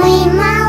ми маємо.